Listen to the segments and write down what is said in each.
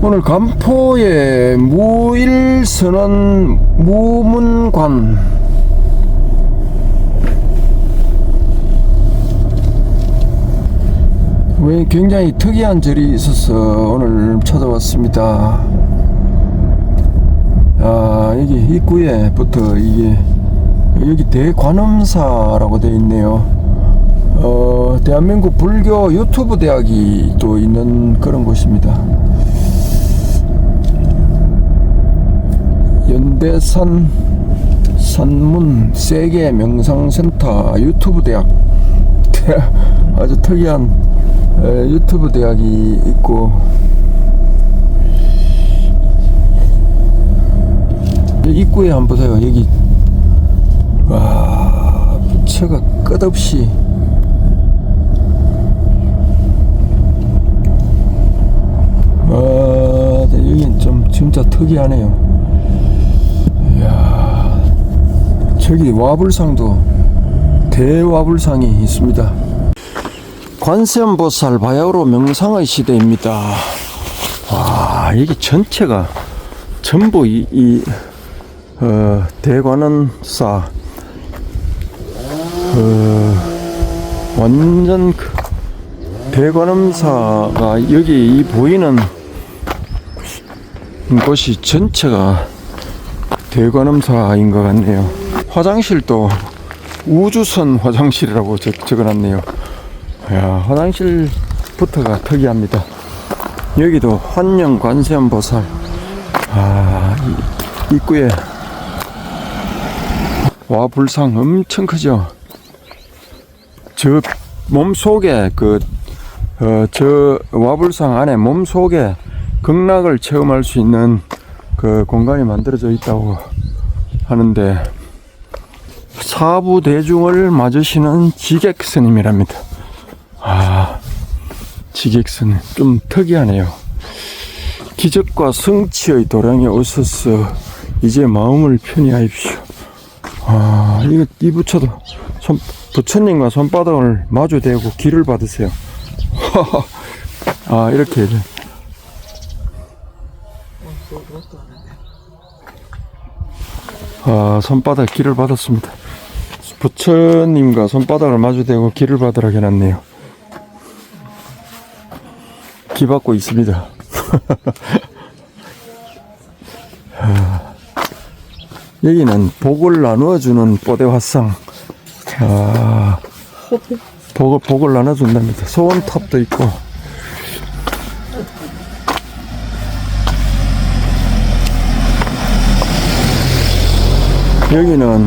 오늘 간포의 무일선언 무문관 왜 굉장히 특이한 절이 있어서 오늘 찾아왔습니다. 아 여기 입구에부터 이게 여기 대관음사라고 되어 있네요. 어 대한민국 불교 유튜브 대학이 또 있는 그런 곳입니다. 연대산 산문 세계 명상센터 유튜브 대학. 아주 특이한 에, 유튜브 대학이 있고. 이 입구에 한번 보세요. 여기. 와 부처가 끝없이. 와 여긴 좀 진짜 특이하네요 저기 와불상도 대와불상이 있습니다. 관세음보살 바야흐로 명상의 시대입니다. 와, 여기 전체가 전부 이, 이 어, 대관원사, 어, 완전 그 대관음사가 여기 이 보이는 곳이 전체가 대관음사인 것 같네요. 화장실도 우주선 화장실이라고 적, 적어놨네요. 야, 화장실부터가 특이합니다. 여기도 환영 관세음 보살. 아, 이, 입구에 와 불상 엄청 크죠. 저 몸속에 그, 어, 저 와불상 안에 몸속에 극락을 체험할 수 있는 그 공간이 만들어져 있다고 하는데 사부 대중을 맞으시는 지객 스님이랍니다. 아, 지객 스님 좀 특이하네요. 기적과 성취의 도량에 오셔서 이제 마음을 편히 하십시오. 아, 이거 이 부처도 손, 부처님과 손바닥을 마주대고 길을 받으세요. 아, 이렇게 이제. 아, 손바닥 길을 받았습니다. 부처님과 손바닥을 마주대고 길을 받으라 해놨네요. 기 받고 있습니다. 아, 여기는 복을 나누어주는 뽀대 화상. 아, 복을, 복을 나눠준답니다. 소원탑도 있고. 여기는 어,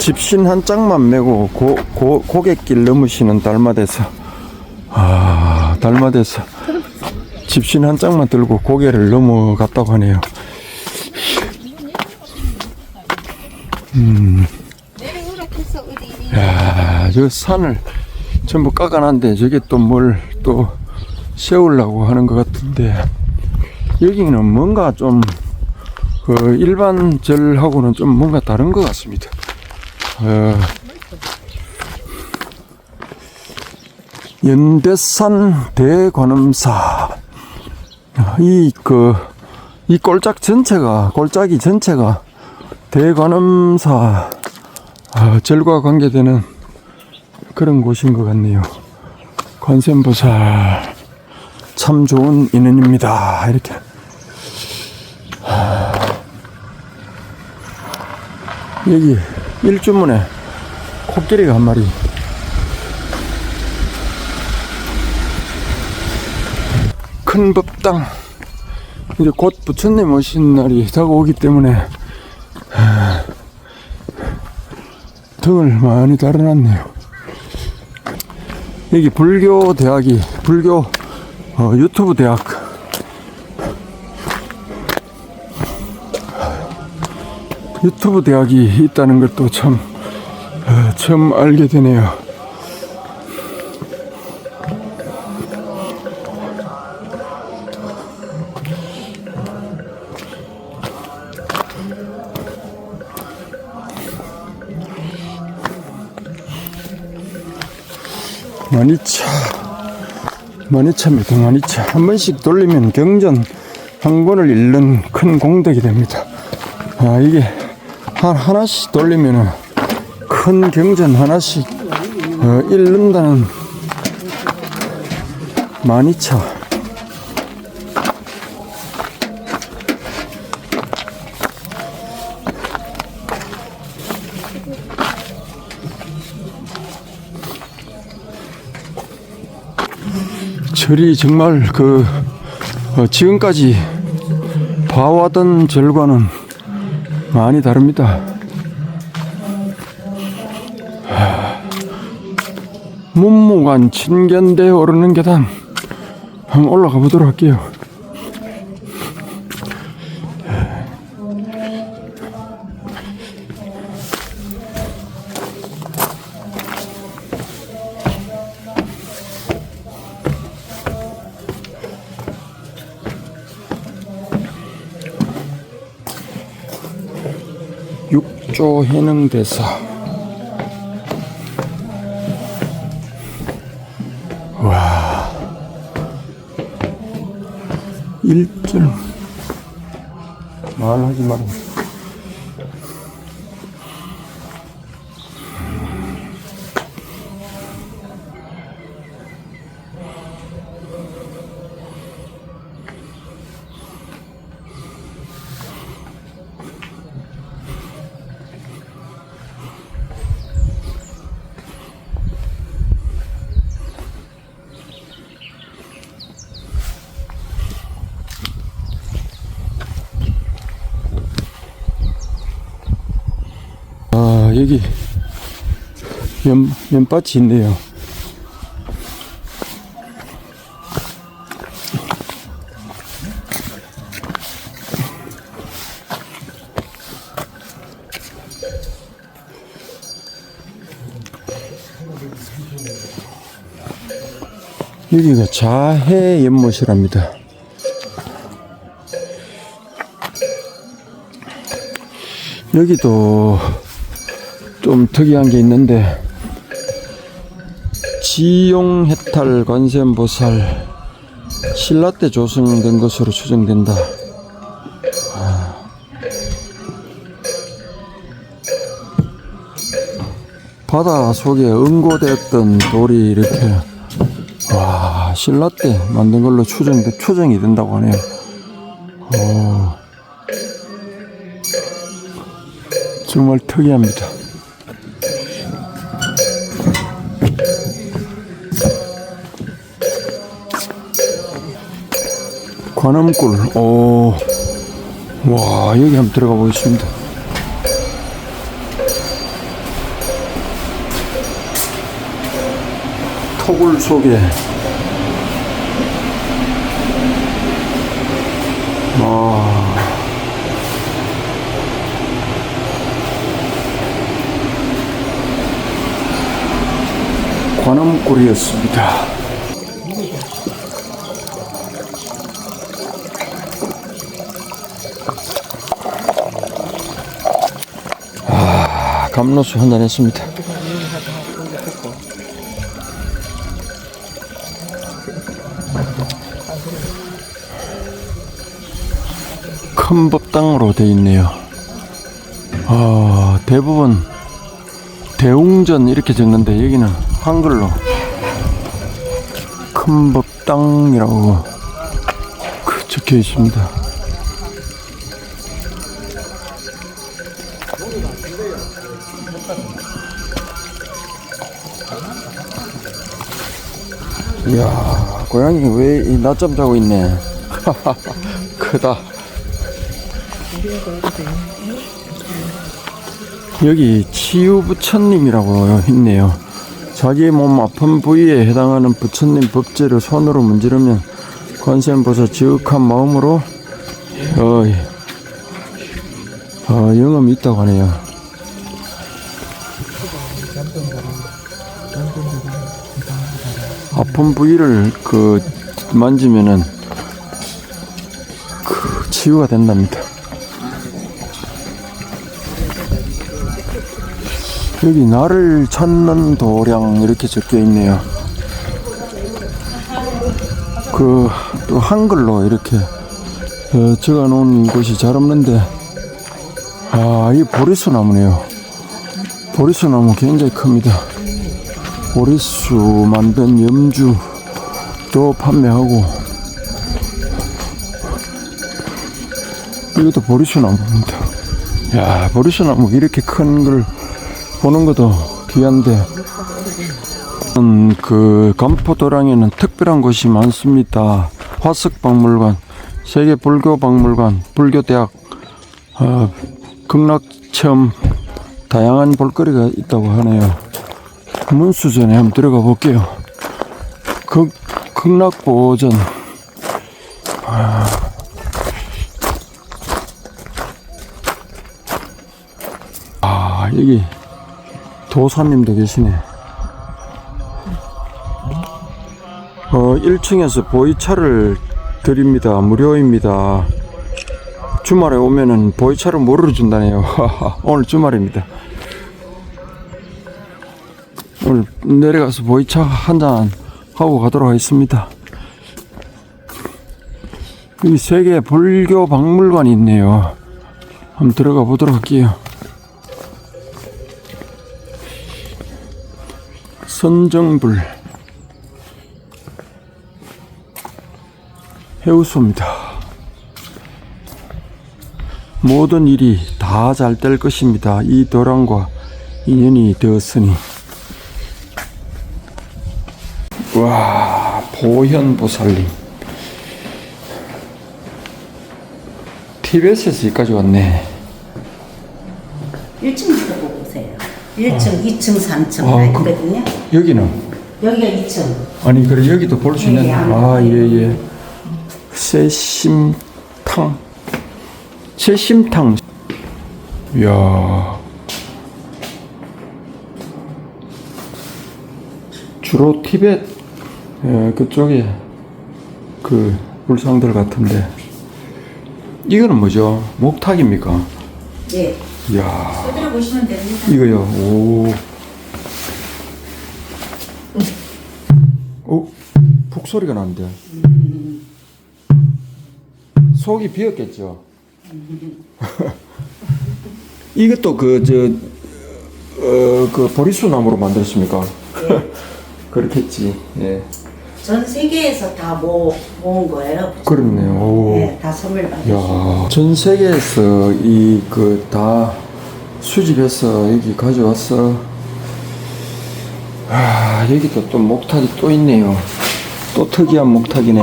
집신 한 짝만 메고 고, 고, 고갯길 넘으시는 달마대서 아 달마대서 집신 한 짝만 들고 고개를 넘어갔다고 하네요. 어디 야, 저 산을 전부 깎아놨는데 저게 또 뭘 또 세우려고 하는 것 같은데. 여기는 뭔가 좀 그 일반 절하고는 좀 뭔가 다른 것 같습니다. 어, 연대산 대관음사. 이 그 이 꼴짝 전체가 꼴짝이 전체가 대관음사 아, 절과 관계되는 그런 곳인 것 같네요. 관세음보살. 참 좋은 인연입니다. 이렇게. 하, 여기 일주문에 코끼리가 한 마리. 큰 법당. 이제 곧 부처님 오신 날이 다가오기 때문에 하, 등을 많이 달아놨네요. 여기 불교 대학이 불교 어, 유튜브 대학 유튜브 대학이 있다는 것도 참 어, 처음 알게 되네요. 많이 차 마니차입니다. 마니차. 한 번씩 돌리면 경전 한 권을 잃는 큰 공덕이 됩니다. 아, 이게 한, 하나씩 돌리면은 큰 경전 하나씩 어, 잃는다는 마니차. 절이 정말 그 어, 지금까지 봐왔던 절과는 많이 다릅니다. 하, 문무관 친견대 오르는 계단 한번 올라가 보도록 할게요. 육조 해능대사 와. 일절. 말하지 말고 아 여기 면, 면밭이 있네요. 여기가 자해 연못이랍니다. 여기도 좀 특이한 게 있는데 지용 해탈 관세음보살 신라 때 조성된 것으로 추정된다. 아. 바다 속에 응고됐던 돌이 이렇게 와 신라 때 만든 걸로 추정 추정이 된다고 하네요. 오. 정말 특이합니다. 관음굴, 오, 와, 여기 한번 들어가 보겠습니다. 토굴 속에, 와, 관음굴이었습니다. 감로수 한잔 했습니다. 큰 법당으로 되어 있네요. 아, 대부분 대웅전 이렇게 적는데 여기는 한글로 큰 법당이라고 그 적혀 있습니다. 이야, 고양이 왜이 낮잠 자고 있네. 크다. 여기 치유부처님이라고 있네요. 자기 몸 아픈 부위에 해당하는 부처님 법제를 손으로 문지르면 관세음보살 지극한 마음으로 어, 어, 영험이 있다고 하네요. 아픈 부위를 그 만지면은 그 치유가 된답니다. 여기 나를 찾는 도량 이렇게 적혀 있네요. 그 또 한글로 이렇게 어, 적어 놓은 곳이 잘 없는데 아, 이 보리수 나무네요. 보리수 나무 굉장히 큽니다. 보리수 만든 염주도 판매하고 이것도 보리수 나무입니다. 야, 보리수 나무 이렇게 큰 걸 보는 것도 귀한데 음, 그 간포도랑에는 특별한 곳이 많습니다. 화석박물관, 세계 불교 박물관, 불교대학, 어, 극락체험 다양한 볼거리가 있다고 하네요. 문수전에 한번 들어가 볼게요. 극, 극락보전. 아, 여기 도사님도 계시네. 어, 1층에서 보이차를 드립니다. 무료입니다. 주말에 오면은 보이차를 무료로 준다네요. 오늘 주말입니다. 오늘 내려가서 보이차 한잔 하고 가도록 하겠습니다. 여기 세계 불교 박물관이 있네요. 한번 들어가 보도록 할게요. 선정불 해우소입니다. 모든 일이 다 잘 될 것입니다. 이 도랑과 인연이 되었으니. 와, 보현보살님. TBS에서 여기까지 왔네. 1층부터 보고 오세요. 1층, 2층, 3층 아, 다 있거든요. 여기는? 여기가 2층. 아니, 그래, 여기도 볼 수 있는. 예, 예, 아, 예, 예. 새심탕. 새심탕. 이야. 주로 티벳, 예, 그쪽에 그 불상들 같은데. 이거는 뭐죠? 목탁입니까? 예. 이야. 그대로 보시면 됩니다. 이거요. 오. 오, 푹 소리가 나는데. 속이 비었겠죠. 이것도 그, 저, 어, 그 보리수 나무로 만들었습니까? 예. 그렇겠지. 예. 전 세계에서 다 모, 모은 거예요. 그렇네요. 오. 예, 다 선물 받으시고. 야, 전 세계에서 이 그 다 수집해서 여기 가져왔어. 아, 여기도 또 목탁이 또 있네요. 또 특이한 목탁이네.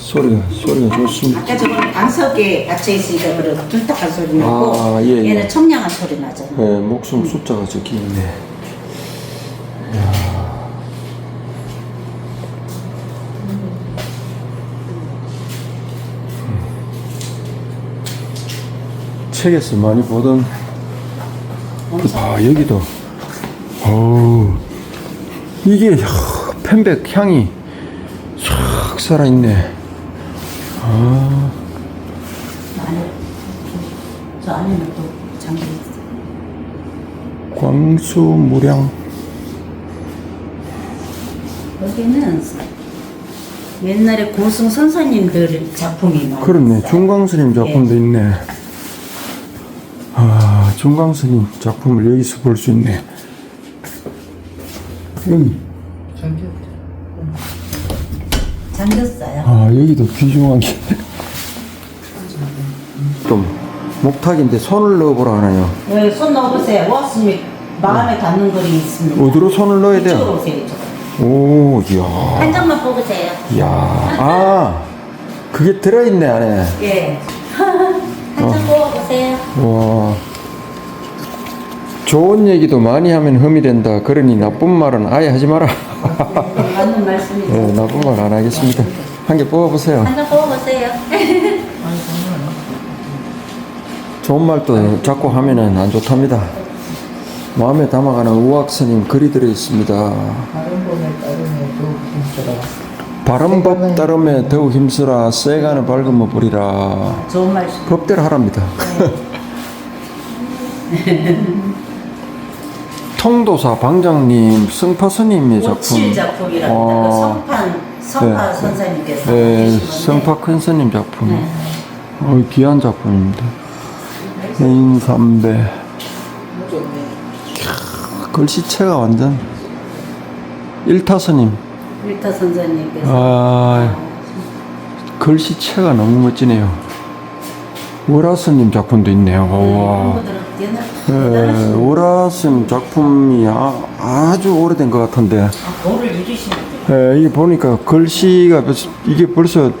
소리가 소리가 좋습니다. 아까 저거는 방석에 받쳐 있으니까 그런 툴딱한 소리 나고 아, 예, 예. 얘는 청량한 소리 나잖아. 네, 목숨 숫자가 적혀 있네. 책에서 많이 보던 아 여기도 어우 이게 야, 편백 향이 싹 살아있네 아 안에 저 안에는 또 잠겨 있어. 광수 무량 여기는 옛날에 고승 선사님들 작품이 많이 그렇네. 중광스님 작품도 예. 있네. 아, 중광스님 작품을 여기서 볼 수 있네. 여기. 잠겼어요. 아, 여기도 귀중한 게. 좀, 목탁인데 손을 넣어보라 하나요? 여기 손 넣어보세요. 워스미 마음에 닿는 글이 있습니다. 어디로 손을 넣어야 이쪽으로 돼요? 오세요. 이쪽으로. 오, 이야. 한 장만 뽑으세요. 이야. 아, 그게 들어있네, 안에. 예. 한 장 뽑아보세요. 와. 좋은 얘기도 많이 하면 흠이 된다. 그러니 나쁜 말은 아예 하지 마라. 네, 맞는 말씀이죠. 네, 나쁜 말 안 하겠습니다. 한 개 뽑아보세요. 한 장 뽑아보세요. 좋은 말도 자꾸 하면은 안 좋답니다. 마음에 담아가는 우악스님 글이 들어 있습니다. 바른 법 따름에 더욱 힘쓰라 쇠간을 밝으면 보리라 좋은 말씀. 법대로 하랍니다. 성도사 방장님 승파 스님의 작품 오칠 작품이랍니다. 어. 그 성판 성파 네. 선생님께서 네, 해주신 건데 성파 큰 스님 작품 네. 어, 귀한 작품입니다 해인 삼배 캬, 글씨체가 완전 일타 스님 일타 선생님께서. 아 글씨체가 너무 멋지네요. 오라 스님 작품도 있네요. 와. 공부들은 옛날 네, 대단하신 오라스님 작품이 아, 주 오래된 것 같은데. 아, 이루신 분들. 예, 이게 보니까 글씨가 벌써- 이게 벌써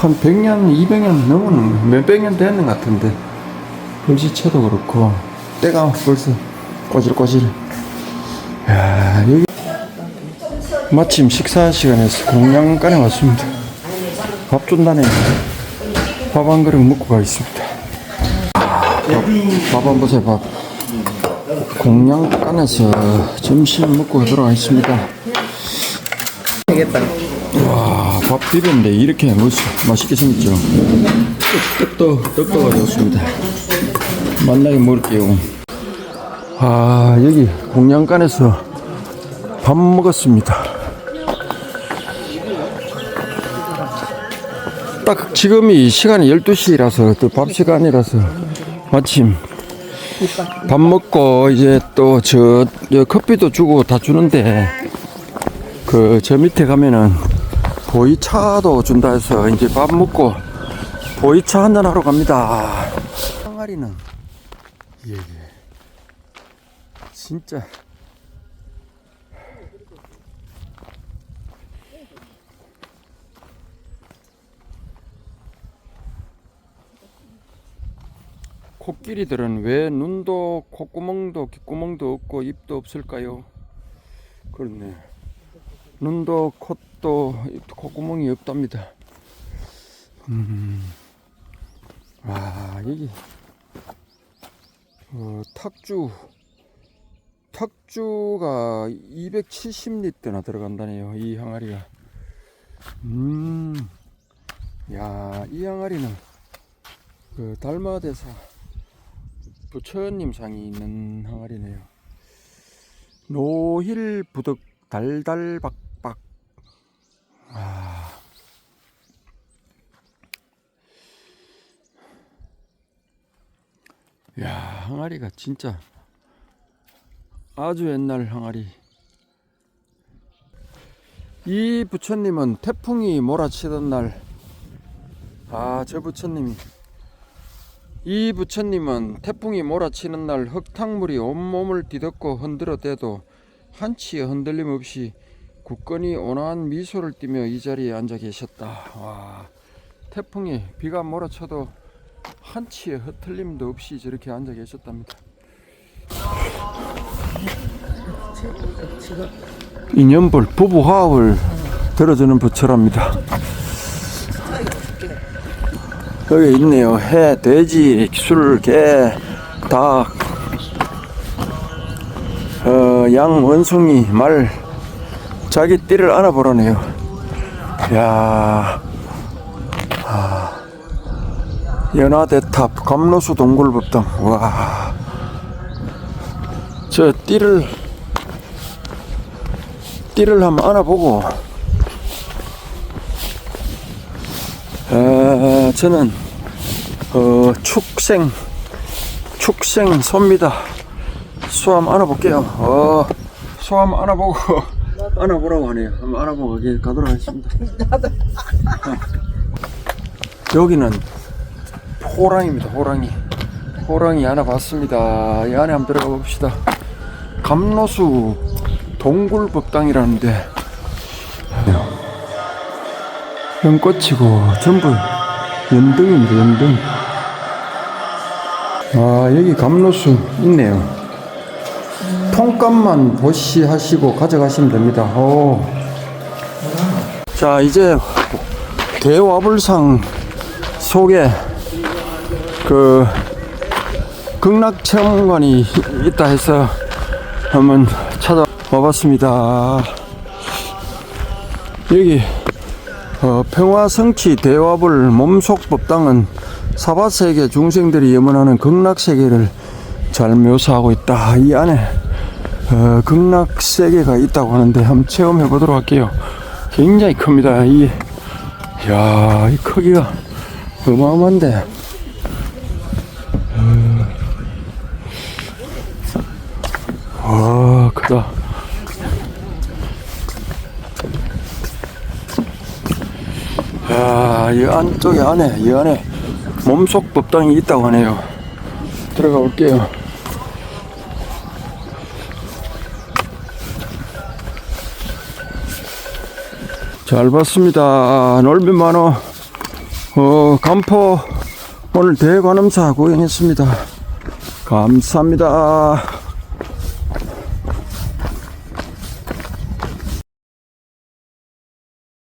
한 100년, 200년 넘은 몇백 년 됐는 것 같은데. 글씨체도 그렇고 때가 벌써 꼬질꼬질. 야 여기 마침 식사 시간에서 공양간에 왔습니다 밥 준다네 밥 한 그릇 먹고 가겠습니다 밥 한 보세요 밥 공양간에서 점심 먹고 들어가겠습니다 되겠다. 와, 밥 비빔인데 이렇게 멋, 맛있게 생겼죠. 떡도, 떡도 가져왔습니다. 만나게 먹을게요. 아, 여기 공양간에서 밥 먹었습니다. 딱 지금이 시간이 12시라서 또 밥 시간이라서 마침 밥 먹고 이제 또 저 커피도 주고 다 주는데 그 저 밑에 가면은 보이차도 준다 해서 이제 밥 먹고 보이차 한잔 하러 갑니다. 항아리는 예, 예. 진짜 코끼리들은 왜 눈도 콧구멍도 귓구멍도 없고 입도 없을까요? 그렇네. 눈도 콧도 콧구멍이 없답니다. 음, 와 여기 어, 탁주 탁주가 270리터나 들어간다네요. 이 항아리가. 음, 야, 이 항아리는 그 달마대사 부처님 상이 있는 항아리네요. 노힐 부덕 달달박박. 아. 야, 항아리가 진짜 아주 옛날 항아리. 이 부처님은 태풍이 몰아치던 날, 아, 저 부처님이. 이 부처님은 태풍이 몰아치는 날 흙탕물이 온몸을 뒤덮고 흔들어대도 한치의 흔들림 없이 굳건히 온화한 미소를 띠며 이 자리에 앉아 계셨다. 와, 태풍이 비가 몰아쳐도 한치의 흐틀림도 없이 저렇게 앉아 계셨답니다. 인연불 부부 화합을 들어주는 부처랍니다. 여기 있네요. 해, 돼지, 술, 개, 닭, 어, 양, 원숭이, 말, 자기 띠를 안아보라네요. 야 아, 연화대탑, 감로수 동굴법당, 와. 저 띠를, 띠를 한번 안아보고, 저는 어, 축생 축생 소입니다. 소함 안아볼게요. 어, 소함 안아보고 안아보라고 하네요. 한번 안아보고 여기 가도록 하겠습니다. 여기는 호랑입니다. 호랑이 호랑이 안아봤습니다. 이 안에 한번 들어가 봅시다. 감로수 동굴법당이라는데 연꽃이고 전부 연등입니다 연등. 아 여기 감로수 있네요. 통값만 보시하시고 가져가시면 됩니다. 오. 자 이제 대화불상 속에 그 극락체험관이 있다 해서 한번 찾아와 봤습니다. 여기 어, 평화 성취 대화불 몸속법당은 사바세계 중생들이 염원하는 극락세계를 잘 묘사하고 있다. 이 안에 어, 극락 세계가 있다고 하는데 한번 체험해 보도록 할게요. 굉장히 큽니다. 이, 야, 이 크기가 어마어마한데. 어, 와, 크다. 야, 이 안쪽에 안에, 이 안에 몸속 법당이 있다고 하네요. 들어가 볼게요. 잘 봤습니다. 많어. 어, 간포 오늘 대관음사 구경했습니다. 감사합니다.